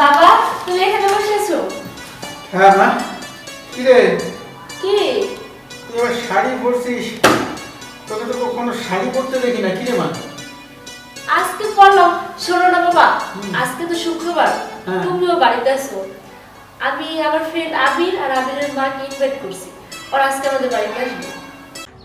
বাবা তুমি এখানে বসে আছো? হ্যাঁ মা। কি রে কি? তুই আবার শাড়ি পরছিস? তোকে তো কখনো শাড়ি পরতে দেখি না। কি রে মা? আজকে পড়লাম শোনো না বাবা। আজকে তো শুক্রবার। হ্যাঁ। তুমিও বাড়িতে আছো। আমি আমার ফ্রেন্ড আবির আর আবিরের মাকে ইনভাইট করছি। ওরা আজকে আমাদের বাড়িতে আসবে।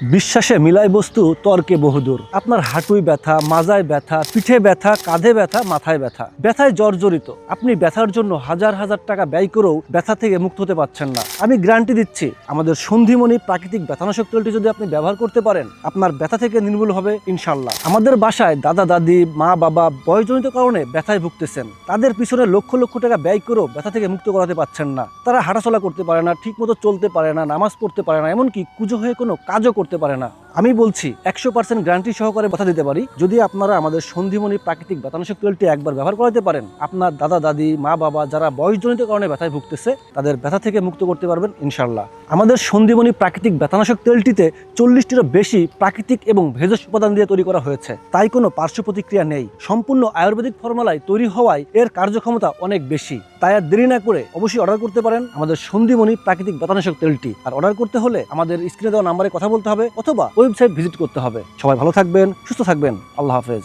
বিশ্বাসে মিলাই বস্তু, তর্কে বহুদূর। আপনার হাঁটুই ব্যথা, মাজায় ব্যথা, পিঠে ব্যথা, কাঁধে ব্যথা, মাথায় ব্যথা। ব্যথায় জর্জরিত। আপনি ব্যথার জন্য হাজার হাজার টাকা ব্যয় করেও ব্যথা থেকে মুক্ত হতে পারছেন না। আমি গ্যারান্টি দিচ্ছি, আমাদের সন্ধিমণি প্রাকৃতিক ব্যথানাশক তেলটি যদি আপনি ব্যবহার করতে পারেন, আপনার ব্যথা থেকে নির্মূল হবে ইনশাল্লাহ আমাদের বাসায় দাদা, দাদি, মা, বাবা বয়সজনিত কারণে ব্যথায় ভুগতেছেন। তাদের পিছনে লক্ষ লক্ষ টাকা ব্যয় করেও ব্যথা থেকে মুক্ত করাতে পারছেন না। তারা হাঁটাচলা করতে পারে না, ঠিকমতো চলতে পারে না, নামাজ পড়তে পারে না, এমনকি কুজো হয়ে কোনো কাজও করতে পারে না। আমি বলছি, একশো পার্সেন্ট গ্যারান্টি সহকারে কথা দিতে পারি। যদি আপনারা আমাদের সন্ধিমণি প্রাকৃতিক ব্যথানাশক তেলটি একবার ব্যবহার করাতে পারেন, আপনার দাদা, দাদি, মা, বাবা যারা বয়সজনিত কারণে ব্যথায় ভুগতেছে, তাদের ব্যথা থেকে মুক্ত করতে পারবেন ইনশাল্লাহ আমাদের সন্ধিমণি প্রাকৃতিক ব্যথানাশক তেলটিতে চল্লিশটিরও বেশি প্রাকৃতিক এবং ভেষজ উপাদান দিয়ে তৈরি করা হয়েছে। তাই কোনো পার্শ্ব প্রতিক্রিয়া নেই। সম্পূর্ণ আয়ুর্বেদিক ফর্মুলায় তৈরি হওয়ায় এর কার্যক্ষমতা অনেক বেশি। তাই আর দেরি না করে অবশ্যই অর্ডার করতে পারেন আমাদের সন্ধিমণি প্রাকৃতিক ব্যথানাশক তেলটি আর অর্ডার করতে হলে আমাদের স্ক্রিনে দেওয়া নাম্বারে কথা বলতে হবে অথবা ওয়েবসাইট ভিজিট করতে হবে। সবাই ভালো থাকবেন সুস্থ থাকবেন। আল্লাহ হাফেজ।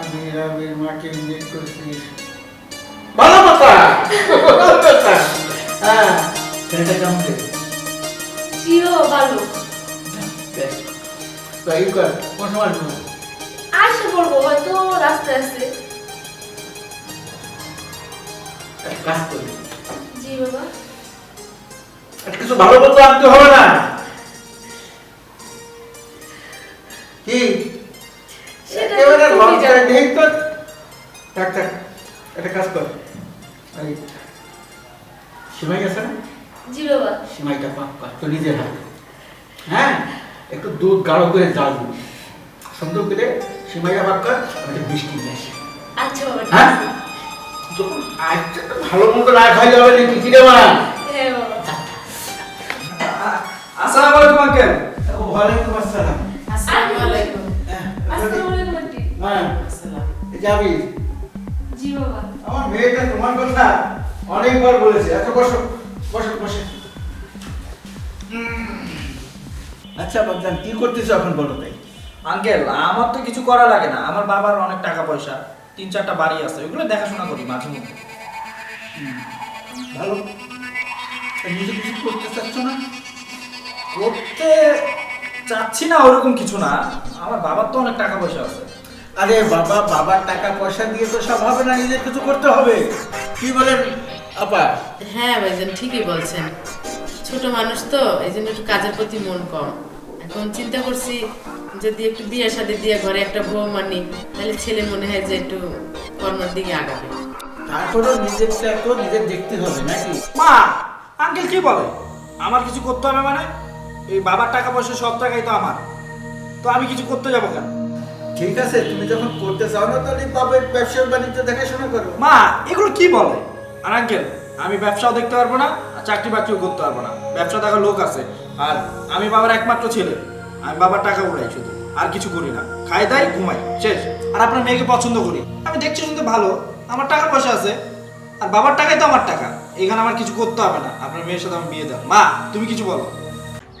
আমি রামের মাকে ইনভাইট করছিস ভালো কথা! ভালো কথা হ্যাঁ ছেলেটা কেমন? রে চিও ভালো। বেশ। কর কোন সময় আসব? আসে বলব হয়তো রাস্তায় আছে কাজ করি। জি বাবা। কিছু ভালো মতো আনতে হবে না। একেবারে তো তুমি লঙ্কা জানো। নেই তো। থাক থাক একটা কাজ কর। এই সিমাই আছে না? জি বাবা সিমাইটা পাক কর তো নিজের হাতে। হ্যাঁ একটু দুধ গাঢ় করে জাল সুন্দর করে সিমাইটা পাক কর আমাদের বৃষ্টি নিয়ে আসে। আচ্ছা বাবা হ্যাঁ? যখন আজকে তো ভালো মতো না খাইলে হবে নাকি কি রে মা হ্যাঁ বাবা। আসসালামু আলাইকুম আঙ্কেল। ওয়ালাইকুম আসসালাম। আসসালামু আলাইকুম। আসসালামু হ্যাঁ। যাবি জি বাবা। আমার মেয়েটা তোমার কথা অনেকবার বলেছে। এত বসো। বসো বসে। আচ্ছা বাবজান কি করতেছো এখন বলো তাই আঙ্কেল আমার তো কিছু করা লাগে না। আমার বাবার অনেক টাকা পয়সা তিন চারটা বাড়ি আছে। ওগুলো দেখাশোনা করি মাঝে মধ্যে। ভালো। নিজে কিছু করতে চাচ্ছ না? করতে চাচ্ছি না ওরকম কিছু না। আমার বাবার তো অনেক টাকা পয়সা আছে। আরে বাবা বাবার টাকা পয়সা দিয়ে তো সব হবে না নিজের কিছু করতে হবে। কি বলেন আপা? হ্যাঁ ভাইজান ঠিকই বলছেন। ছোট মানুষ তো এই জন্য একটু কাজের প্রতি মন কম। এখন চিন্তা করছি যদি একটু বিয়ে শাদী দিয়ে ঘরে একটা বউ মানি তাহলে ছেলে মনে হয় যে একটু কর্মের দিকে আগাবে। তারপরেও নিজেরটা তো নিজের দেখতে হবে নাকি? মা আঙ্কেল কি বলে? আমার কিছু করতে হবে মানে? এই বাবার টাকা পয়সা সব টাকাই তো আমার। তো আমি কিছু করতে যাব কেন? ঠিক আছে, তুমি যখন করতে চাও না, তাহলে বাবার ব্যবসা বাণিজ্য দেখাশোনা করো। মা, এগুলো কি বলে? আর আঙ্কেল, আমি ব্যবসাও দেখতে পারব না, আর চাকরি বাকরিও করতে পারব না। ব্যবসা দেখার লোক আছে, আর আমি বাবার একমাত্র ছেলে। আমি বাবার টাকা উড়াই শুধু, আর কিছু করি না। খাই, দাই, ঘুমাই, শেষ। আর আপনার মেয়েকে পছন্দ করি। আমি দেখছি শুনতে ভালো, আমার টাকা পয়সা আছে। আর বাবার টাকাই তো আমার টাকা, এখানে আমার কিছু করতে হবে না। আপনার মেয়ের সাথে আমি বিয়ে দাও মা, তুমি কিছু বলো।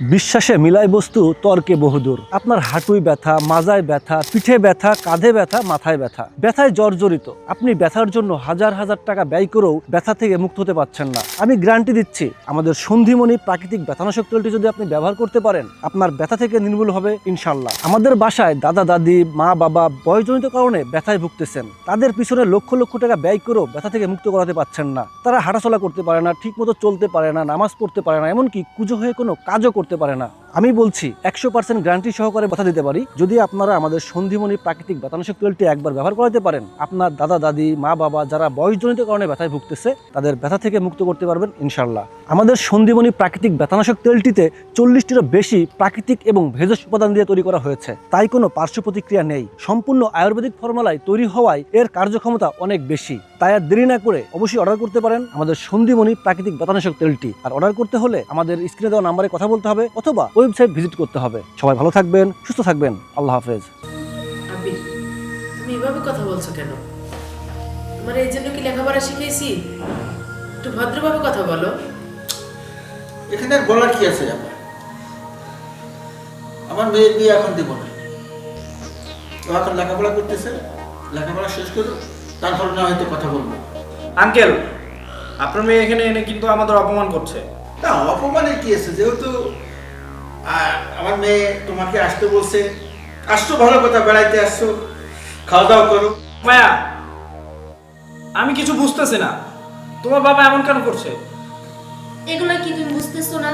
বিশ্বাসে মিলাই বস্তু, তর্কে বহুদূর। আপনার হাঁটুই ব্যথা, মাজায় ব্যথা, পিঠে ব্যথা, কাঁধে ব্যথা, মাথায় ব্যথা। ব্যথায় জর্জরিত। আপনি ব্যথার জন্য হাজার হাজার টাকা ব্যয় করেও ব্যথা থেকে মুক্ত হতে পারছেন না। আমি গ্যারান্টি দিচ্ছি, আমাদের সন্ধিমণি প্রাকৃতিক ব্যথানাশক তেলটি যদি আপনি ব্যবহার করতে পারেন, আপনার ব্যথা থেকে নির্মূল হবে ইনশাল্লাহ আমাদের বাসায় দাদা, দাদি, মা, বাবা বয়সজনিত কারণে ব্যথায় ভুগতেছেন। তাদের পিছনে লক্ষ লক্ষ টাকা ব্যয় করেও ব্যথা থেকে মুক্ত করাতে পারছেন না। তারা হাঁটাচলা করতে পারে না, ঠিকমতো চলতে পারে না, নামাজ পড়তে পারে না, এমনকি কুজো হয়ে কোনো কাজও করতে পারে না। আমি বলছি, একশো পার্সেন্ট গ্যারান্টি সহকারে কথা দিতে পারি, যদি আপনারা আমাদের সন্ধিমণি প্রাকৃতিক ব্যথানাশক তেলটি একবার ব্যবহার করাতে পারেন। আপনার দাদা, দাদি, মা, বাবা যারা বয়সজনিত কারণে ব্যথায় ভুগতেছে, তাদের ব্যথা থেকে মুক্ত করতে পারবেন ইনশাল্লাহ আমাদের সন্ধিমণি প্রাকৃতিক ব্যথানাশক তেলটিতে চল্লিশটিরও বেশি প্রাকৃতিক এবং ভেষজ উপাদান দিয়ে তৈরি করা হয়েছে। তাই কোনো পার্শ্ব প্রতিক্রিয়া নেই। সম্পূর্ণ আয়ুর্বেদিক ফর্মুলায় তৈরি হওয়ায় এর কার্যক্ষমতা অনেক বেশি। তাই আর দেরি না করে অবশ্যই অর্ডার করতে পারেন আমাদের সন্ধিমণি প্রাকৃতিক ব্যথানাশক তেলটি। আর অর্ডার করতে হলে আমাদের স্ক্রিনে দেওয়া নাম্বারে কথা বলতে হবে। অথবা ওয়েবসাইট ভিজিট করতে হবে। সবাই ভালো থাকবেন সুস্থ থাকবেন। আল্লাহ হাফেজ। তুমি এভাবে কথা বলছো কেন? তোমার এই জন্য কি লেখাপড়া শিখেছি? একটু ভদ্রভাবে কথা বলো। এখানে আর বলার কি আছে আমার আমার মেয়ের বিয়ে এখন দেবো না। ও এখন লেখাপড়া করতেছে লেখাপড়া শেষ করুক তারপর না হয়তো কথা বলব। আঙ্কেল আপনার মেয়ে এখানে এনে কিন্তু আমাদের অপমান করছে। না অপমানের কি আছে? যেহেতু আহ, আমার মেয়ে তোমাকে আসতে বলছে। আসছো ভালো কথা বেড়াইতে আসছো। খাওয়া দাওয়া করো। মায়া আমি কিছু বুঝতেছি না। তোমার বাবা এমন কেন করছে? এগুলো কি তুমি বুঝতেছো না?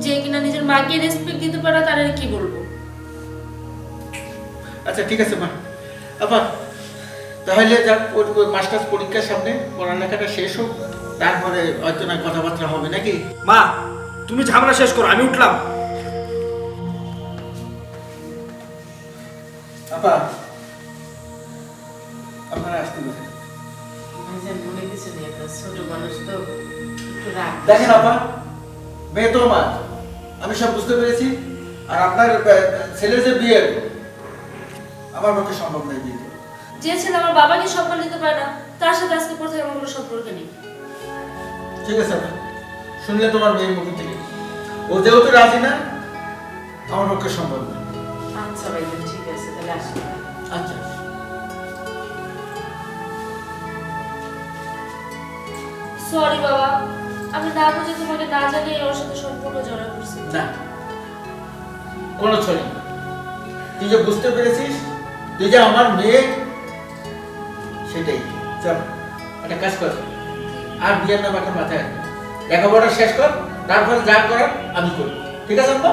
যে কিনা নিজের মাকে রেসপেক্ট দিতে পারে তার আর কি বলব? আচ্ছা ঠিক আছে মা। আবার তাহলে যাক ওর ওই মাস্টার্স পরীক্ষার সামনে পড়ালেখাটা শেষ হোক। তারপরে হয়তো না কথাবার্তা হবে নাকি? মা তুমি ঝামেলা শেষ করো আমি উঠলাম। আপা আপনারা আসতে নেই দেখেন আপা মেয়ে তো আমার আমি সব বুঝতে পেরেছি আর আপনার ছেলের যে বিয়ে আমার পক্ষে সম্ভব নয় বিয়ে। যে ছেলে আমার বাবাকে সম্মান দিতে পারে না তার সাথে আজকে থেকে আমার কোনো সম্পর্ক নেই। ঠিক আছে আপা শুনলে তোমার মেয়ের মুখ থেকে ও যেহেতু রাজি না আমার পক্ষে সম্ভব নয়। আচ্ছা ভাইজান ঠিক আসি আচ্ছা। সরি বাবা আমি না বুঝে তোমাকে না জানিয়ে ওর সাথে সম্পর্ক জড়া করছি। না কোনো ছড়ি তুই যে বুঝতে পেরেছিস তুই যে আমার মেয়ে সেটাই। চল একটা কাজ কর। আর বিয়ের নাম এখন মাথায়। লেখাপড়া শেষ কর তারপরে যা করার আমি করব। ঠিক আছে আম্মা